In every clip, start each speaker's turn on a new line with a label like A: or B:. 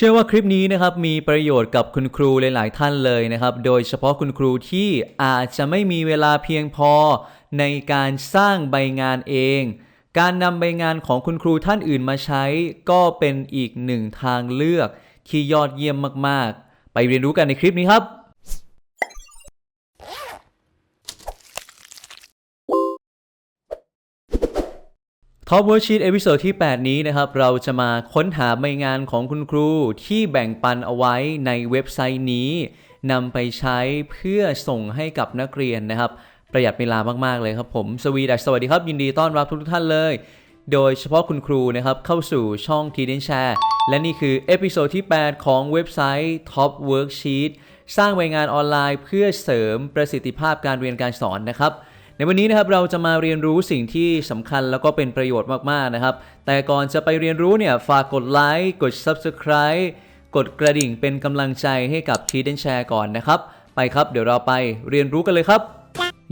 A: เชื่อว่าคลิปนี้นะครับมีประโยชน์กับคุณครูหลายๆท่านเลยนะครับ โดยเฉพาะคุณครูที่อาจจะไม่มีเวลาเพียงพอในการสร้างใบงานเอง การนำใบงานของคุณครูท่านอื่นมาใช้ ก็เป็นอีกหนึ่งทางเลือกที่ยอดเยี่ยมมากๆ ไปเรียนรู้กันในคลิปนี้ครับ ท็อปเวิร์ชีตเอพิโซดที่ 8 นี้นะครับ เราจะมาค้นหาใบงานของคุณครูที่แบ่งปันเอาไว้ในเว็บไซต์นี้นำไปใช้เพื่อส่งให้กับนักเรียนนะครับ ประหยัดเวลามากๆเลยครับผมสวีดัสสวัสดีครับ ยินดีต้อนรับทุกท่านเลย โดยเฉพาะคุณครูนะครับ เข้าสู่ช่อง t d n Share และนี่คือเอพิโซดที่ 8 ของเว็บไซต์ Top Worksheet สร้างใบงานออนไลน์ เพื่อเสริมประสิทธิภาพการเรียนการสอนนะครับ ในวันนี้นะครับเราจะมาเรียนรู้สิ่งที่สำคัญแล้วก็เป็นประโยชน์มากๆนะครับ แต่ก่อนจะไปเรียนรู้เนี่ยฝากกดไลค์กด Subscribe กดกระดิ่งเป็นกำลังใจให้กับ t d n Share ก่อนนะครับ ไปครับเดี๋ยวเราไปเรียนรู้กันเลยครับ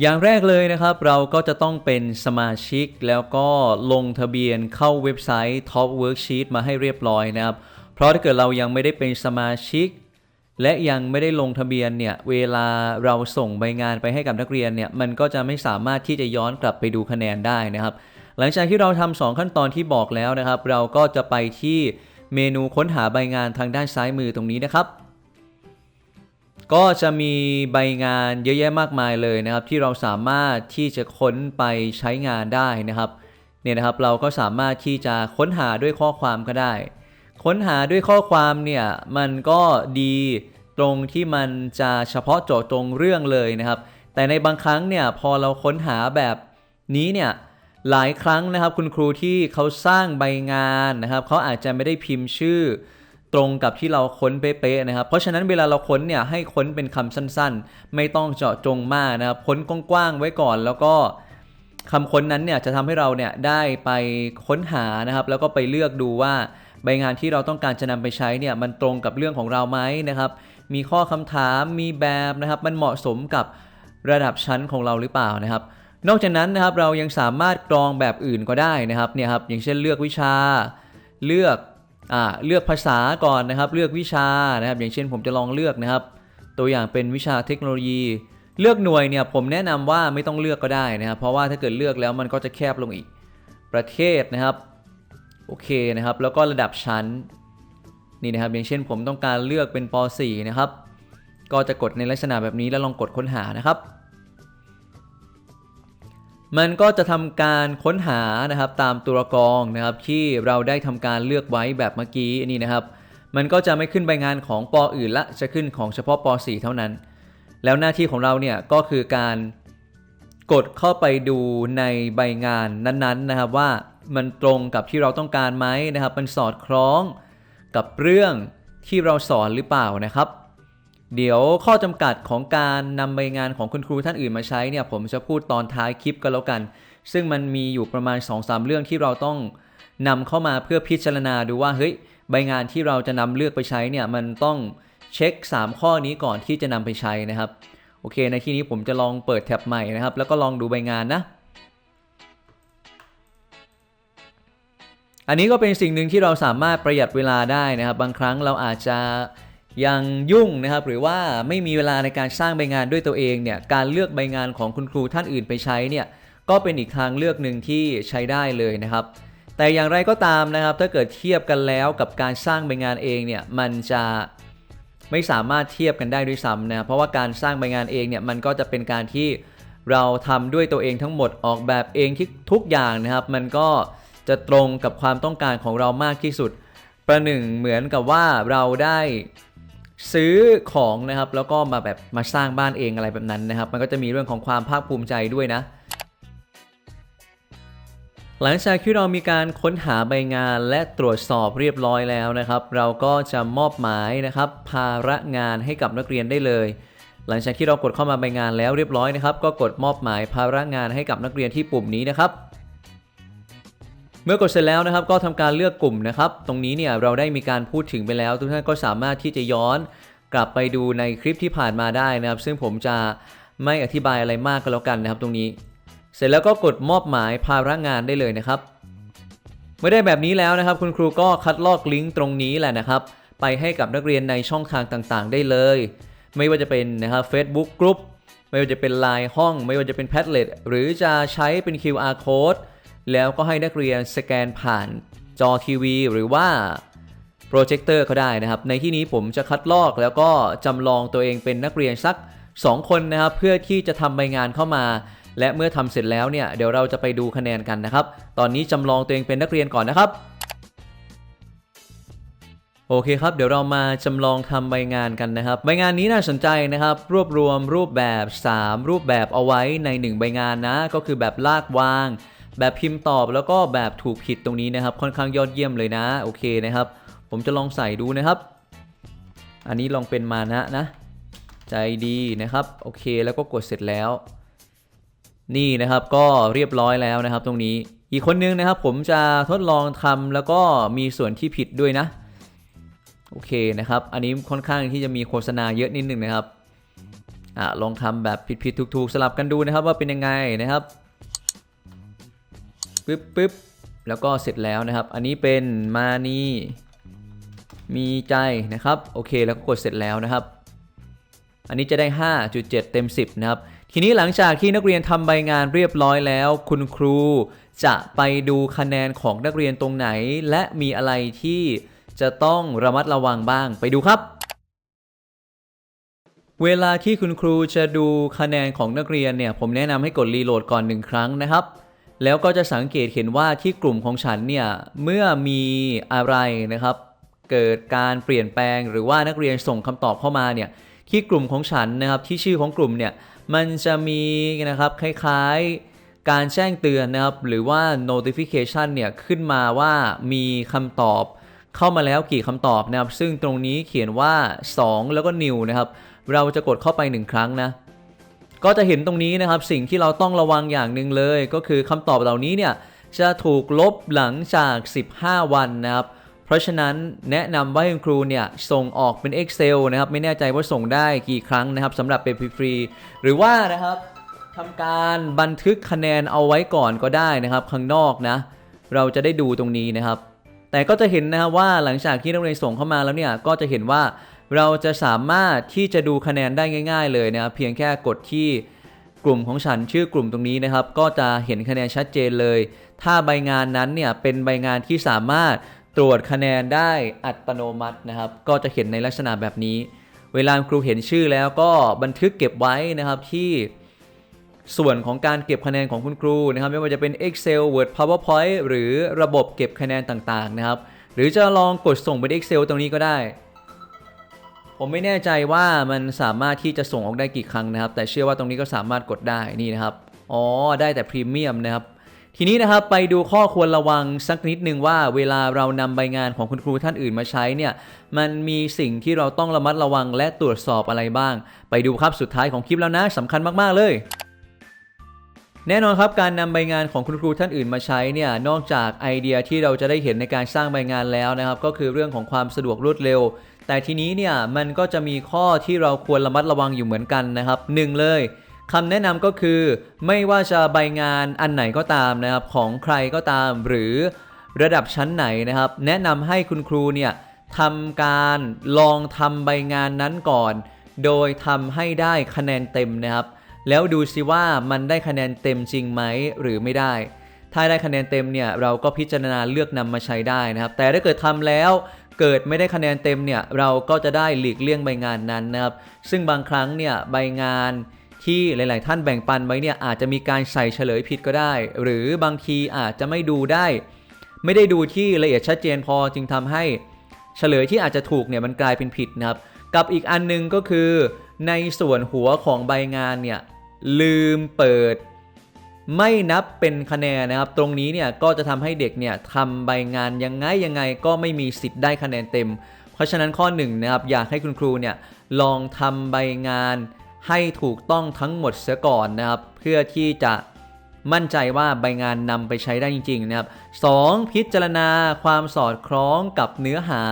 A: อย่างแรกเลยนะครับ เราก็จะต้องเป็นสมาชิก แล้วก็ลงทะเบียนเข้าเว็บไซต์ Top Worksheet มาให้เรียบร้อยนะครับ เพราะถ้าเกิดเรายังไม่ได้เป็นสมาชิก และยังไม่ได้ลงทะเบียนเนี่ยเวลาเราส่งใบงานไปให้กับนักเรียนเนี่ยมันก็จะไม่สามารถที่จะย้อนกลับไปดูคะแนนได้นะครับ หลังจากที่เราทำสองขั้นตอนที่บอกแล้วนะครับ เราก็จะไปที่เมนูค้นหาใบงานทางด้านซ้ายมือตรงนี้นะครับก็จะมีใบงานเยอะแยะมากมายเลยนะครับ ที่เราสามารถที่จะค้นไปใช้งานได้นะครับเนี่ยนะครับเราก็สามารถที่จะค้นหาด้วยข้อความก็ได้ ค้นหาด้วยข้อความเนี่ยมันก็ดีตรงที่มันจะเฉพาะเจาะจงเรื่องเลยนะครับ แต่ในบางครั้งเนี่ยพอเราค้นหาแบบนี้เนี่ยหลายครั้งนะครับคุณครูที่เขาสร้างใบงานนะครับเขาอาจจะไม่ได้พิมพ์ชื่อ ตรงกับที่เราค้นเป๊ะๆนะครับ เพราะฉะนั้นเวลาเราค้นเนี่ยให้ค้นเป็นคำสั้นๆ ไม่ต้องเจาะจงมากนะครับค้นกว้างๆไว้ก่อนแล้วก็คำค้นนั้นเนี่ยจะทำให้เราเนี่ยได้ไปค้นหานะครับ แล้วก็ไปเลือกดูว่า ใบงานที่เราต้องการจะนำไปใช้เนี่ยมันตรงกับเรื่องของเราไหมนะครับ มีข้อคำถามมีแบบนะครับ มันเหมาะสมกับระดับชั้นของเราหรือเปล่านะครับ นอกจากนั้นนะครับเรายังสามารถกรองแบบอื่นก็ได้นะครับเนี่ยครับอย่างเช่นเลือกวิชาเลือกอ่าเลือกภาษาก่อนนะครับ เลือกวิชานะครับ อย่างเช่นผมจะลองเลือกนะครับ ตัวอย่างเป็นวิชาเทคโนโลยี เลือกหน่วยเนี่ยผมแนะนำว่าไม่ต้องเลือกก็ได้นะครับ เพราะว่าถ้าเกิดเลือกแล้วมันก็จะแคบลงอีกประเทศนะครับ โอเคนะครับ แล้วก็ระดับชั้นนี่นะครับ อย่างเช่นผมต้องการเลือกเป็นป .4 นะครับ ก็จะกดในลักษณะแบบนี้แล้วลองกดค้นหานะครับ มันก็จะทำการค้นหานะครับตามตัวกรองนะครับ ที่เราได้ทำการเลือกไว้แบบเมื่อกี้นี่นะครับ มันก็จะไม่ขึ้นใบงานของปออื่นละจะขึ้นของเฉพาะป .4 เท่านั้น แล้วหน้าที่ของเราเนี่ยก็คือการกดเข้าไปดูในใบงานนั้นๆนะครับว่า มันตรงกับที่เราต้องการไหมนะครับ มันสอดคล้องกับเรื่องที่เราสอนหรือเปล่านะครับ เดี๋ยวข้อจำกัดของการนำใบงานของคุณครูท่านอื่นมาใช้เนี่ยผมจะพูดตอนท้ายคลิปก็แล้วกัน ซึ่งมันมีอยู่ประมาณ 2-3 เรื่องที่เราต้องนำเข้ามาเพื่อพิจารณาดูว่าเฮ้ยใบงานที่เราจะนำเลือกไปใช้เนี่ยมันต้องเช็ค 3 ข้อนี้ก่อนที่จะนำไปใช้นะครับ โอเคในที่นี้ผมจะลองเปิดแท็บใหม่นะครับ แล้วก็ลองดูใบงานนะ อันนี้ก็เป็นสิ่งหนึ่งที่เราสามารถประหยัดเวลาได้นะครับ บางครั้งเราอาจจะยังยุ่งนะครับ หรือว่าไม่มีเวลาในการสร้างใบงานด้วยตัวเองเนี่ยการเลือกใบงานของคุณครูท่านอื่นไปใช้เนี่ยก็เป็นอีกทางเลือกหนึ่งที่ใช้ได้เลยนะครับ แต่อย่างไรก็ตามนะครับ ถ้าเกิดเทียบกันแล้วกับการสร้างใบงานเองเนี่ยมันจะไม่สามารถเทียบกันได้ด้วยซ้ำนะเพราะว่าการสร้างใบงานเองเนี่ยมันก็จะเป็นการที่เราทำด้วยตัวเองทั้งหมดออกแบบเองที่ทุกอย่างนะครับ มันก็ จะตรงกับความต้องการของเรามากที่สุด ประหนึ่งเหมือนกับว่าเราได้ซื้อของนะครับ แล้วก็มาแบบมาสร้างบ้านเองอะไรแบบนั้นนะครับ มันก็จะมีเรื่องของความภาคภูมิใจด้วยนะ หลังจากที่เรามีการค้นหาใบงานและตรวจสอบเรียบร้อยแล้วนะครับ เราก็จะมอบหมายนะครับ ภาระงานให้กับนักเรียนได้เลย หลังจากที่เรากดเข้ามาใบงานแล้วเรียบร้อยนะครับ ก็กดมอบหมายภาระงานให้กับนักเรียนที่ปุ่มนี้นะครับ เมื่อกดเสร็จแล้วนะครับก็ทำการเลือกกลุ่มนะครับ ตรงนี้เนี่ยเราได้มีการพูดถึงไปแล้ว ทุกท่านก็สามารถที่จะย้อนกลับไปดูในคลิปที่ผ่านมาได้นะครับ ซึ่งผมจะไม่อธิบายอะไรมากก็แล้วกันนะครับ ตรงนี้ เสร็จแล้วก็กดมอบหมายภาระงานได้เลยนะครับ เมื่อได้แบบนี้แล้วนะครับ คุณครูก็คัดลอกลิงก์ตรงนี้แหละนะครับ ไปให้กับนักเรียนในช่องทางต่างๆ ได้เลย ไม่ว่าจะเป็นนะครับ Facebook Group ไม่ว่าจะเป็น Line ห้อง ไม่ว่าจะเป็น Padlet หรือจะใช้เป็น QR Code แล้วก็ให้นักเรียนสแกนผ่านจอทีวี หรือว่าโปรเจคเตอร์ก็ได้นะครับ ในที่นี้ผมจะคัดลอกแล้วก็จำลองตัวเองเป็นนักเรียนสัก 2 คนนะครับ เพื่อที่จะทำใบงานเข้ามา และเมื่อทำเสร็จแล้วเนี่ยเดี๋ยวเราจะไปดูคะแนนกันนะครับ ตอนนี้จำลองตัวเองเป็นนักเรียนก่อนนะครับโอเคครับ เดี๋ยวเรามาจำลองทำใบงานกันนะครับ ใบงานนี้น่าสนใจนะครับ รวบรวมรูปแบบ 3 รูปแบบเอาไว้ใน 1 ใบงานนะ ก็คือแบบลากวาง แบบพิมพ์ตอบแล้วก็แบบถูกผิดตรงนี้นะครับ ค่อนข้างยอดเยี่ยมเลยนะ โอเคนะครับ ผมจะลองใส่ดูนะครับ อันนี้ลองเป็นมานะนะ ใจดีนะครับ โอเคแล้วก็กดเสร็จแล้ว นี่นะครับก็เรียบร้อยแล้วนะครับ ตรงนี้อีกคนนึงนะครับ ผมจะทดลองทำแล้วก็มีส่วนที่ผิดด้วยนะโอเคนะครับ อันนี้ค่อนข้างที่จะมีโฆษณาเยอะนิดนึงนะครับอะลองทำแบบผิดๆถูกๆสลับกันดูนะครับว่าเป็นยังไงนะครับ ปึ๊บปึ๊บแล้วก็เสร็จแล้วนะครับ อันนี้เป็นมานีมีใจนะครับ โอเค แล้วก็กดเสร็จแล้วนะครับ อันนี้จะได้ 5.7 เต็ม 10 นะครับ ทีนี้หลังจากที่นักเรียนทำใบงานเรียบร้อยแล้ว คุณครูจะไปดูคะแนนของนักเรียนตรงไหน และมีอะไรที่จะต้องระมัดระวังบ้าง ไปดูครับ เวลาที่คุณครูจะดูคะแนนของนักเรียนเนี่ย ผมแนะนำให้กดรีโหลดก่อนหนึ่งครั้งนะครับ แล้วก็จะสังเกตเห็นว่าที่กลุ่มของฉันเนี่ยเมื่อมีอะไรนะครับ เกิดการเปลี่ยนแปลงหรือว่านักเรียนส่งคำตอบเข้ามาเนี่ยที่กลุ่มของฉันนะครับที่ชื่อของกลุ่มเนี่ยมันจะมีนะครับคล้ายๆการแจ้งเตือนนะครับหรือว่า notification เนี่ยขึ้นมาว่ามีคำตอบเข้ามาแล้วกี่คำตอบนะครับซึ่งตรงนี้เขียนว่า 2 แล้วก็ new นะครับเราจะกดเข้าไป 1 ครั้งนะ ก็จะเห็นตรงนี้นะครับสิ่งที่เราต้องระวังอย่างหนึ่งเลย ก็คือคำตอบเหล่านี้เนี่ยจะถูกลบหลังจาก 15 วันนะครับเพราะฉะนั้นแนะนำว่าคุณครูเนี่ยส่งออกเป็น Excel นะครับ ไม่แน่ใจว่าส่งได้กี่ครั้งนะครับสำหรับเป็นฟรีหรือว่านะครับทำการบันทึกคะแนนเอาไว้ก่อนก็ได้นะครับ ข้างนอกนะ เราจะได้ดูตรงนี้นะครับ แต่ก็จะเห็นนะครับว่าหลังจากที่นักเรียนส่งเข้ามาแล้วเนี่ยก็จะเห็นว่า เราจะสามารถที่จะดูคะแนนได้ง่าย ๆ เลยนะครับเพียงแค่กดที่กลุ่มของฉันชื่อกลุ่มตรงนี้นะครับ ก็จะเห็นคะแนนชัดเจนเลย ถ้าใบงานนั้นเนี่ยเป็นใบงานที่สามารถตรวจคะแนนได้อัตโนมัตินะครับ ก็จะเห็นในลักษณะแบบนี้ เวลาครูเห็นชื่อแล้วก็บันทึกเก็บไว้นะครับที่ส่วนของการเก็บคะแนนของคุณครูนะครับ ไม่ว่าจะเป็น Excel Word PowerPoint หรือระบบเก็บคะแนนต่างๆนะครับ หรือจะลองกดส่งเป็น Excel ตรงนี้ก็ได้ ผมไม่แน่ใจว่ามันสามารถที่จะส่งออกได้กี่ครั้งนะครับ แต่เชื่อว่าตรงนี้ก็สามารถกดได้นี่นะครับ อ๋อ ได้แต่พรีเมียมนะครับ ทีนี้นะครับไปดูข้อควรระวังสักนิดนึงว่าเวลาเรานำใบงานของคุณครูท่านอื่นมาใช้เนี่ย มันมีสิ่งที่เราต้องระมัดระวังและตรวจสอบอะไรบ้าง ไปดูครับสุดท้ายของคลิปแล้วนะสำคัญมากๆเลยแน่นอนครับการนำใบงานของคุณครูท่านอื่นมาใช้เนี่ยนอกจากไอเดียที่เราจะได้เห็นในการสร้างใบงานแล้วนะครับ ก็คือเรื่องของความสะดวกรวดเร็ว แต่ทีนี้เนี่ยมันก็จะมีข้อที่เราควรระมัดระวังอยู่เหมือนกันนะครับหนึ่งเลยคำแนะนำก็คือไม่ว่าจะใบงานอันไหนก็ตามนะครับของใครก็ตามหรือระดับชั้นไหนนะครับ แนะนำให้คุณครูเนี่ยทำการลองทำใบงานนั้นก่อน โดยทำให้ได้คะแนนเต็มนะครับ แล้วดูซิว่ามันได้คะแนนเต็มจริงไหมหรือไม่ได้ ถ้าได้คะแนนเต็มเนี่ยเราก็พิจารณาเลือกนำมาใช้ได้นะครับ แต่ถ้าเกิดทำแล้ว เกิดไม่ได้คะแนนเต็มเนี่ยเราก็จะได้หลีกเลี่ยงใบงานนั้นนะครับ ซึ่งบางครั้งเนี่ยใบงานที่หลาย ๆ ท่านแบ่งปันไว้เนี่ยอาจจะมีการใส่เฉลยผิดก็ได้ หรือบางทีอาจจะไม่ดูได้ ไม่ได้ดูที่ละเอียดชัดเจนพอจึงทำให้เฉลยที่อาจจะถูกเนี่ยมันกลายเป็นผิดนะครับ กับอีกอันหนึงก็คือ ในส่วนหัวของใบงานเนี่ยลืมเปิด ไม่นับเป็นคะแนนนะครับ ตรงนี้เนี่ยก็จะทำให้เด็กเนี่ยทำใบงานยังไงยังไงก็ไม่มีสิทธิ์ได้คะแนนเต็ม เพราะฉะนั้นข้อหนึ่งนะครับอยากให้คุณครูเนี่ยลองทำใบงานให้ถูกต้องทั้งหมดเสียก่อนนะครับ เพื่อที่จะมั่นใจว่าใบงานนำไปใช้ได้จริง ๆ นะครับ 2. พิจารณาความสอดคล้องกับเนื้อหา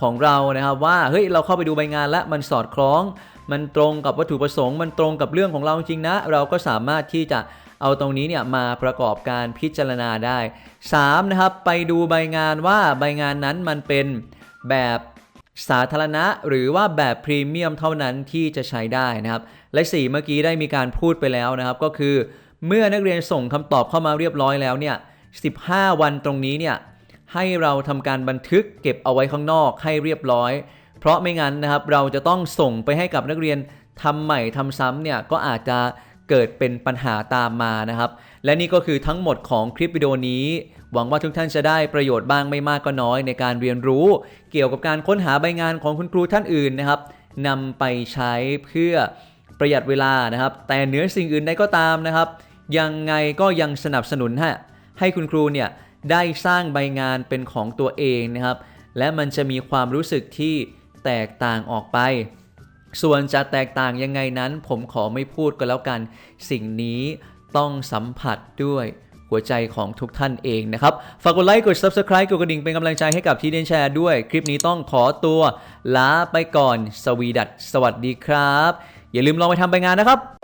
A: ของเรานะครับว่าเฮ้ยเราเข้าไปดูใบงานแล้วมันสอดคล้อง มันตรงกับวัตถุประสงค์ มันตรงกับเรื่องของเราจริงนะ เราก็สามารถที่จะ เอาตรงนี้เนี่ยมาประกอบการพิจารณาได้ 3. นะครับไปดูใบงานว่าใบงานนั้นมันเป็นแบบสาธารณะหรือว่าแบบพรีเมียมเท่านั้นที่จะใช้ได้นะครับ และ 4 เมื่อกี้ได้มีการพูดไปแล้วนะครับก็คือ เมื่อนักเรียนส่งคำตอบเข้ามาเรียบร้อยแล้วเนี่ย15 วันตรงนี้เนี่ยให้เราทำการบันทึกเก็บเอาไว้ข้างนอกให้เรียบร้อย เพราะไม่งั้นนะครับเราจะต้องส่งไปให้กับนักเรียนทำใหม่ทำซ้ำเนี่ยก็อาจจะ เกิดเป็นปัญหาตามมานะครับ และนี่ก็คือทั้งหมดของคลิปวิดีโอนี้ หวังว่าทุกท่านจะได้ประโยชน์บ้างไม่มากก็น้อยในการเรียนรู้ เกี่ยวกับการค้นหาใบงานของคุณครูท่านอื่นนะครับนำไปใช้เพื่อประหยัดเวลานะครับ แต่เหนือสิ่งอื่นใดก็ตามนะครับ ยังไงก็ยังสนับสนุนให้ให้คุณครูเนี่ยได้สร้างใบงานเป็นของตัวเองนะครับ และมันจะมีความรู้สึกที่แตกต่างออกไป ส่วนจะแตกต่างยังไงนั้น ผมขอไม่พูดก็แล้วกัน สิ่งนี้ต้องสัมผัสด้วยหัวใจของทุกท่านเองนะครับ ฝากกดไลค์ กด Subscribe กดกระดิ่งเป็นกำลังใจให้กับทีเดนแชร์ด้วย คลิปนี้ต้องขอตัวลาไปก่อน สวีดัตสวัสดีครับ อย่าลืมลองไปทำไปงานนะครับ